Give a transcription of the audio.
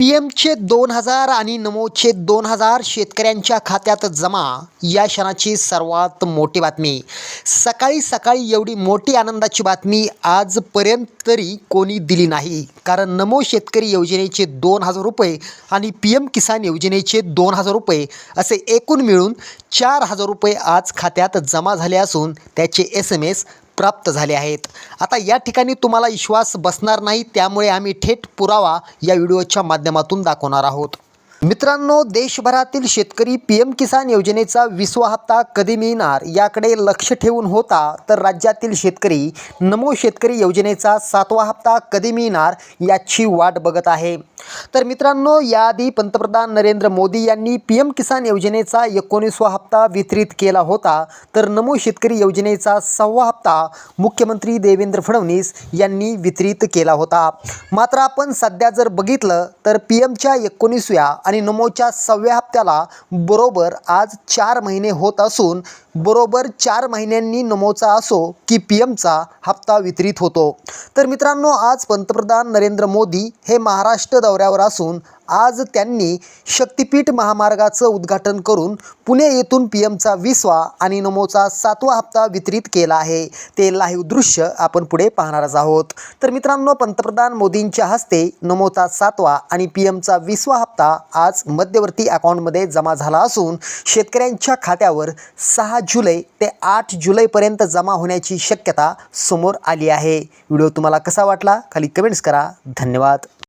P एमचे दोन हजार आणि नमोचे दोन हजार शेतकऱ्यांच्या खात्यात जमा. या क्षणाची सर्वात मोठी बातमी. सकाळी सकाळी एवढी मोठी आनंदाची बातमी आजपर्यंत तरी कोणी दिली नाही. कारण नमो शेतकरी योजनेचे दोन हजार रुपये आणि पी एम किसान योजनेचे दोन हजार रुपये असे एकूण मिळून चार हजार रुपये आज खात्यात जमा झाले असून त्याचे एस एम एस प्राप्त झाले आहेत. आता या ठिकाणी तुम्हाला विश्वास बसणार नाही त्यामुळे आम्ही थेट पुरावा या व्हिडिओच्या माध्यमातून दाखवणार आहोत. मित्रांनो देशभरातील शेतकरी पी एम किसान योजनेचा विसवा हप्ता कधी मिळणार याकडे लक्ष ठेवून होता तर राज्यातील शेतकरी नमो शेतकरी योजनेचा सातवा हप्ता कधी मिळणार याची वाट बघत आहे. तर मित्रांनो याआधी पंतप्रधान नरेंद्र मोदी यांनी पी एम किसान योजनेचा एकोणीसवा हप्ता वितरित केला होता तर नमो शेतकरी योजनेचा सहावा हप्ता मुख्यमंत्री देवेंद्र फडणवीस यांनी वितरित केला होता. मात्र आपण सध्या जर बघितलं तर पी एमच्या एकोणीसव्या आणि नमोच्या सहाव्या हप्त्याला बरोबर आज चार महिने होत असून बरोबर चार महिन्यांनी नमोचा असो की पी एमचा हप्ता वितरित होतो. तर मित्रांनो आज पंतप्रधान नरेंद्र मोदी हे महाराष्ट्र दौऱ्यावर असून आज त्यांनी शक्तिपीठ महामार्गाचं उद्घाटन करून पुणे येथून पी एमचा वीसवा आणि नमोचा सातवा हप्ता वितरित केला आहे. ते लाईव्ह दृश्य आपण पुढे पाहणारच आहोत. तर मित्रांनो पंतप्रधान मोदींच्या हस्ते नमोचा सातवा आणि पी एमचा विसवा हप्ता आज मध्यवर्ती अकाउंटमध्ये जमा झाला असून शेतकऱ्यांच्या खात्यावर सहा जुलै ते आठ जुलैपर्यंत जमा होण्याची शक्यता समोर आली आहे. व्हिडिओ तुम्हाला कसा वाटला? खाली कमेंट्स करा. धन्यवाद.